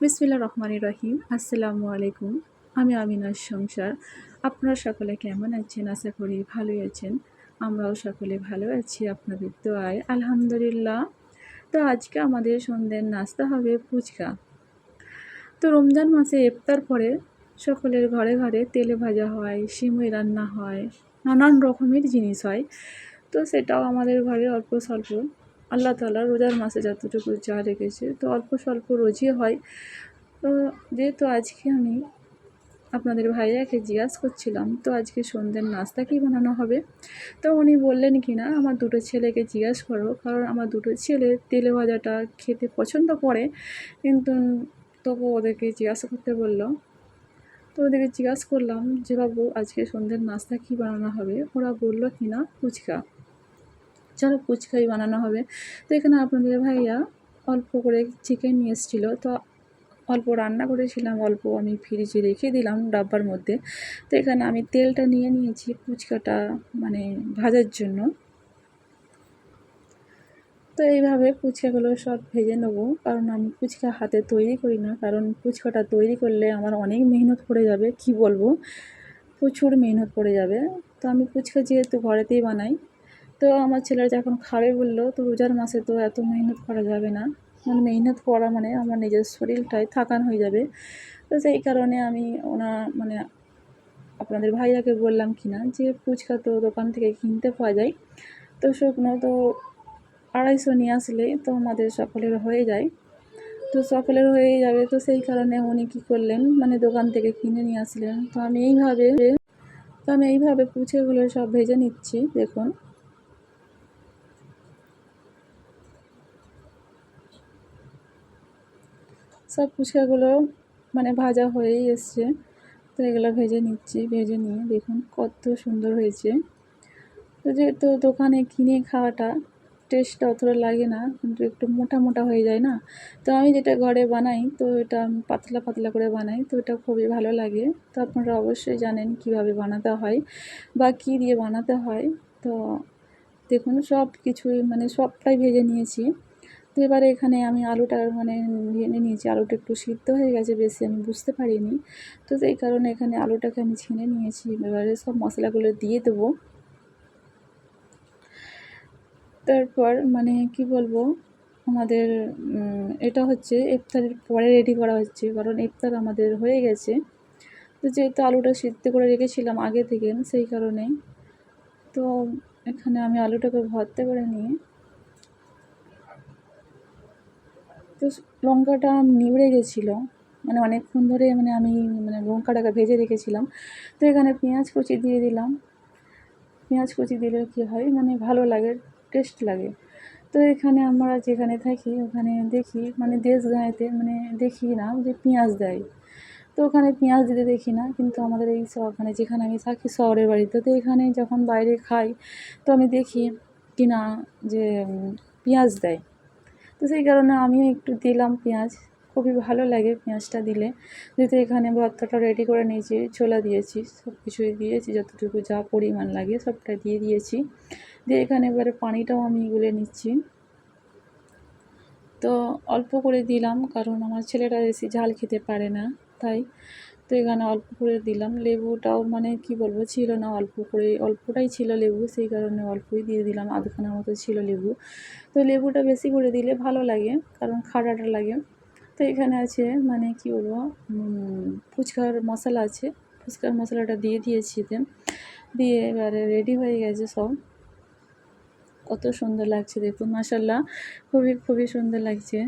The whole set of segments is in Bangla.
বিসমিল্লা রহমান রহিম। আসসালামু আলাইকুম। আমি আমিনার সংসার। আপনারা সকলে কেমন আছেন? আশা করি ভালোই আছেন। আমরাও সকলে ভালো আছি। আপনাদের দোয়ায় আলহামদুলিল্লাহ। তো আজকে আমাদের সন্ধ্যের নাস্তা হবে ফুচকা। তো রমজান মাসে ইফতার পরে সকলের ঘরে ঘরে তেলে ভাজা হয়, সিমই রান্না হয়, নানান রকমের জিনিস হয়। তো সেটাও আমাদের ঘরে অল্প স্বল্প। আল্লাহ তালা রোজার মাসে যতটুকু যা রেখেছে, তো অল্প স্বল্প রোজই হয়। তো যেহেতু আজকে আমি আপনাদের ভাইয়াকে জিজ্ঞাসা করছিলাম, তো আজকে সন্ধ্যের নাস্তা কী বানানো হবে? তো উনি বললেন কি না, আমার দুটো ছেলেকে জিজ্ঞাসা করো, কারণ আমার দুটো ছেলে তেলে ভাজাটা খেতে পছন্দ করে, কিন্তু তবু ওদেরকে জিজ্ঞাসা করতে বলল। তো ওদেরকে জিজ্ঞাসা করলাম যে, বাবু, আজকে সন্ধ্যের নাস্তা কী বানানো হবে? ওরা বলল কি না, ফুচকা। চলো ফুচকাই বানানো হবে। তো এখানে আপনাদের ভাইয়া অল্প করে চিকেন নিয়ে এসেছিল। তো অল্প রান্না করেছিলাম, অল্প আমি ফ্রিজে রেখে দিলাম ডাব্বার মধ্যে। তো এখানে আমি তেলটা নিয়ে নিয়েছি ফুচকাটা মানে ভাজার জন্য। তো এইভাবে ফুচকাগুলো সব ভেজে নেব, কারণ আমি ফুচকা হাতে তৈরি করি না। কারণ ফুচকাটা তৈরি করলে আমার অনেক মেহনত পড়ে যাবে, কি বলব? প্রচুর মেহনত পড়ে যাবে। তো আমি ফুচকা যেহেতু ঘরেতেই বানাই তো আমার ছেলেরা যখন খাবে বলল, তো রোজার মাসে তো এত মেহনত করা যাবে না। মানে মেহনত করা মানে আমার নিজের শরীরটাই থাকান হয়ে যাবে। তো সেই কারণে আমি ওনা মানে আপনাদের ভাইয়াকে বললাম কি না, যে ফুচকা তো দোকান থেকে কিনতে পাওয়া যায়। তো শুকনো তো আড়াইশো নিয়ে আসলে তো আমাদের সকলের হয়ে যায়। তো সকলের হয়ে যাবে তো সেই কারণে উনি কী করলেন মানে দোকান থেকে কিনে নিয়ে আসলেন। তো আমি এইভাবে, তো আমি এইভাবে পুচেগুলো সব ভেজে নিচ্ছি, দেখুন। সব ফুচকাগুলো মানে ভাজা হয়েই এসছে। তো এগুলো ভেজে নিচ্ছি, ভেজে নিয়ে দেখুন কত সুন্দর হয়েছে। তো যেহেতু দোকানে কিনে খাওয়াটা টেস্টটা অতটা লাগে না, কিন্তু একটু মোটা মোটা হয়ে যায় না। তো আমি যেটা ঘরে বানাই, তো এটা আমি পাতলা পাতলা করে বানাই, তো এটা খুবই ভালো লাগে। তো আপনারা অবশ্যই জানেন কীভাবে বানাতে হয় বা কী দিয়ে বানাতে হয়। তো দেখুন সব কিছুই মানে সবটাই ভেজে নিয়েছি। তো এবারে এখানে আমি আলুটা মানে ভেঙে নিয়েছি। আলুটা একটু সিদ্ধ হয়ে গেছে বেশি, আমি বুঝতে পারিনি। তো সেই কারণে এখানে আলুটাকে আমি ছেনে নিয়েছি। এবারে সব মশলাগুলো দিয়ে দেবো। তারপর মানে কি বলব? আমাদের এটা হচ্ছে ইফতারের পরে রেডি করা হচ্ছে, কারণ ইফতার আমাদের হয়ে গেছে। তো যেহেতু আলুটা সিদ্ধ করে রেখেছিলাম আগে থেকে, সেই কারণে। তো এখানে আমি আলুটাকে ভর্তে করে নিয়ে তো লঙ্কাটা নিবড়ে গেছিল। মানে অনেকক্ষণ ধরে মানে আমি মানে লঙ্কাটাকে ভেজে রেখেছিলাম। তো এখানে পেঁয়াজ কুচি দিয়ে দিলাম। পেঁয়াজ কুচি দিলে কী হয়? মানে ভালো লাগে টেস্ট লাগে। তো এখানে আমরা যেখানে থাকি, ওখানে দেখি মানে দেশ গাঁয়েতে মানে দেখি না যে পেঁয়াজ দেয়। তো ওখানে পেঁয়াজ দিতে দেখি না, কিন্তু আমাদের এই সব মানে যেখানে আমি থাকি শহরের বাড়িতে, তো এখানে যখন বাইরে খাই, তো আমি দেখি কিনা যে পেঁয়াজ দেয়। তো সেই কারণে আমিও একটু দিলাম পেঁয়াজ। খুবই ভালো লাগে পেঁয়াজটা দিলে। যেহেতু এখানে ভর্তাটা রেডি করে নিয়েছি, ছোলা দিয়েছি, সব কিছুই দিয়েছি, যতটুকু যা পরিমাণ লাগে সবটা দিয়ে দিয়েছি। দিয়ে এখানে এবারে পানিটাও আমি গুলে নিচ্ছি। তো অল্প করে দিলাম, কারণ আমার ছেলেটা বেশি ঝাল খেতে পারে না, তাই তো এখানে অল্প করে দিলাম। লেবুটাও মানে কি বলব, ছিল না অল্প করে, অল্পটাই ছিল লেবু, সেই কারণে অল্পই দিয়ে দিলাম আধখানার মতো ছিল লেবু। তো লেবুটা বেশি করে দিলে ভালো লাগে, কারণ খাটাটা লাগে। তো এখানে আছে মানে কি বলব ফুচকার মশলা আছে, ফুচকার মশলাটা দিয়ে দিয়েছি এতে। দিয়ে এবারে রেডি হয়ে গেছে সব। কত সুন্দর লাগছে দেখুন মাসাল্লাহ খুবই খুবই সুন্দর লাগছে।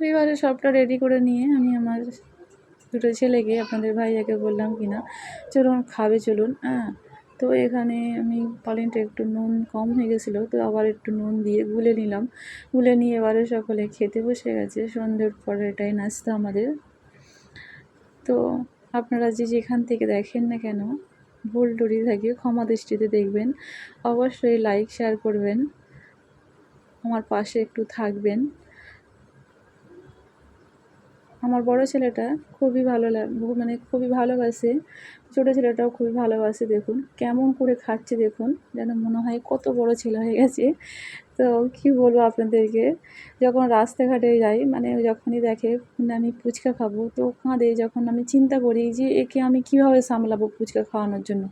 এবারে সবটা রেডি করে নিয়ে আমি আমার দুটো ছেলেকে, আপনাদের ভাইয়াকে বললাম কি না চলুন, খাবে চলুন হ্যাঁ? তো এখানে আমি পালিনটা একটু নুন কম হয়ে গেছিল, তো আবার একটু নুন দিয়ে গুলে নিলাম। গুলে নিয়ে এবারে সকলে খেতে বসে গেছে। সন্ধ্যের পরে এটাই নাস্তা আমাদের। তো আপনারা যে যেখান থেকে দেখেন না কেন, ভুল টুরি থাকে, ক্ষমা দৃষ্টিতে দেখবেন। অবশ্যই লাইক শেয়ার করবেন। আমার পাশে একটু থাকবেন। আমার বড় ছেলেটা খুবই ভালো লাগ মানে খুবই ভালোবাসে। ছোটো ছেলেটাও খুবই ভালোবাসে, দেখুন। কেমন করে খাচ্ছে, দেখুন। যেন মনে হয় কত বড় ছেলে হয়ে গেছে। তো কী বলব আপনাদেরকে? যখন রাস্তাঘাটে যাই মানে যখনই দেখে আমি ফুচকা খাব, তো কাঁদে যখন আমি চিন্তা করি যে একে আমি কীভাবে সামলাবো ফুচকা খাওয়ানোর জন্য।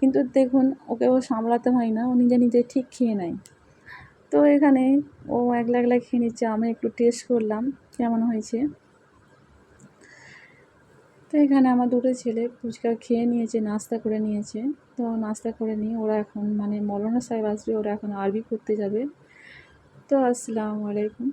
কিন্তু দেখুন, ওকেও সামলাতে হয় না, ও নিজে নিজে ঠিক খেয়ে নেয়। তো এখানে ও একলা একলা খেয়ে নিচ্ছে, আমি একটু টেস্ট করলাম, কেমন হয়েছে? তো এখানে আমার দুটো ছেলে ফুচকা খেয়ে নিয়েছে, নাস্তা করে নিয়েছে। তো নাস্তা করে নিয়ে ওরা এখন মানে মৌলানা সাহেব আসবে, ওরা এখন আরবি পড়তে যাবে। তো আসসালামু আলাইকুম।